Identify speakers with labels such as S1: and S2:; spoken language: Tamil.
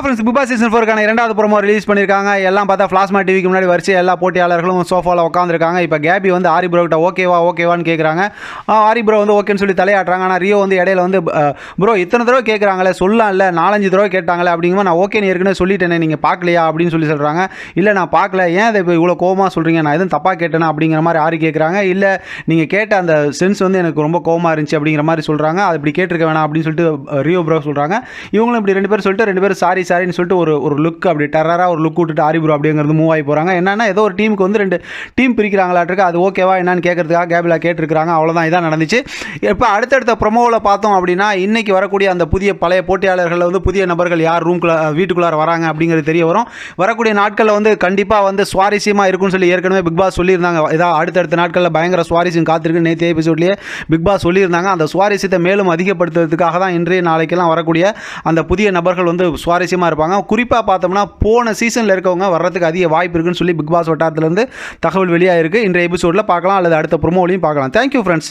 S1: Hello friends Big Boss season ஃபோருக்கான இரண்டாவது ப்ரோமோ ரிலீஸ் பண்ணியிருக்காங்க எல்லாம் பார்த்தா பிளாஸ்மா டிவிக்கு முன்னாடி வரிசை எல்லா போட்டியாளர்களும் சோஃபாவில் உட்காந்துருக்காங்க இப்போ கேபி வந்து ஆரி ப்ரோ கிட்ட ஓகேவா ஓகேவான்னு கேட்குறாங்க ஆரி ப்ரோ வந்து ஓகேன்னு சொல்லி தலையாட்டுறாங்க. ஆனால் ரியோ வந்து இடையில வந்து ப்ரோ இத்தனை தடவை கேட்குறாங்களே சொல்லலாம் இல்லை நாலஞ்சு தடவை கேட்டாங்களே அப்படிங்கும்போது நான் ஓகேன்னு ஏற்கனவே சொல்லிட்டேனே நீங்கள் பார்க்கலையா அப்படின்னு சொல்லி சொல்கிறாங்க இல்லை நான் பார்க்கல. ஏன் இதை இப்போ இவ்வளோ கோவமாக சொல்கிறீங்க நான் எதுவும் தப்பாக கேட்டேனா அப்படிங்கிற மாதிரி ஆரி கேட்குறாங்க இல்லை நீங்கள் கேட்ட அந்த சென்ஸ் வந்து எனக்கு ரொம்ப கோவமாக இருந்துச்சு அப்படிங்கிற மாதிரி சொல்கிறாங்க அது இப்படி கேட்டிருக்க வேணாம் அப்படின்னு சொல்லிட்டு ரியோ ப்ரோ சொல்கிறாங்க இவங்களும் இப்படி ரெண்டு பேரும் சொல்லிட்டு ரெண்டு பேரும் சாரி சாரின்னு சொல்லிட்டு ஒரு ஒரு லுக் அப்படி டெரராக ஒரு லுக் விட்டுட்டு ஆரி அப்படிங்கிறது மூவ் ஆகி போகிறாங்க என்னன்னா ஏதோ ஒரு டீமுக்கு வந்து ரெண்டு டீம் பிரிக்கிறாங்களாட்டிருக்கு அது ஓகேவா என்னன்னு கேட்கறதுக்காக கேபிளா கேட்டிருக்கிறாங்க. அவ்வளோதான் இதான் நடந்துச்சு. இப்போ அடுத்தடுத்த ப்ரொமோவில் பார்த்தோம் அப்படின்னா இன்றைக்கி வரக்கூடிய அந்த புதிய பழைய போட்டியாளர்களில் வந்து புதிய நபர்கள் யார் ரூம்குள்ள வீட்டுக்குள்ளார வராங்க அப்படிங்கிறது தெரிய வரும். வரக்கூடிய நாட்களில் வந்து கண்டிப்பாக வந்து சுவாரஸ்யமாக இருக்கும்னு சொல்லி ஏற்கனவே பிக் பாஸ் சொல்லியிருந்தாங்க. இதாக அடுத்தடுத்த நாட்களில் பயங்கர சுவாரஸ்யம் காத்திருக்கு நேற்று எபிசோட்லேயே பிக் பாஸ் சொல்லியிருந்தாங்க. அந்த சுவாரஸ்யத்தை மேலும் அதிகப்படுத்துறதுக்காக தான் இன்றைய நாளைக்கெல்லாம் வரக்கூடிய அந்த புதிய நபர்கள் வந்து சுவாரஸ்யம் சுவாரஸ்யமாக இருப்பாங்க. குறிப்பாக பார்த்தோம்னா போன சீசனில் இருக்கவங்க வர்றதுக்கு அதிக வாய்ப்பு இருக்குன்னு சொல்லி பிக் பாஸ் வட்டாரத்துலேருந்து தகவல் வெளியாக இருக்குது இன்றைய எபிசோடில் பார்க்கலாம் அல்லது அடுத்த ப்ரொமோலையும் பார்க்கலாம். Thank you friends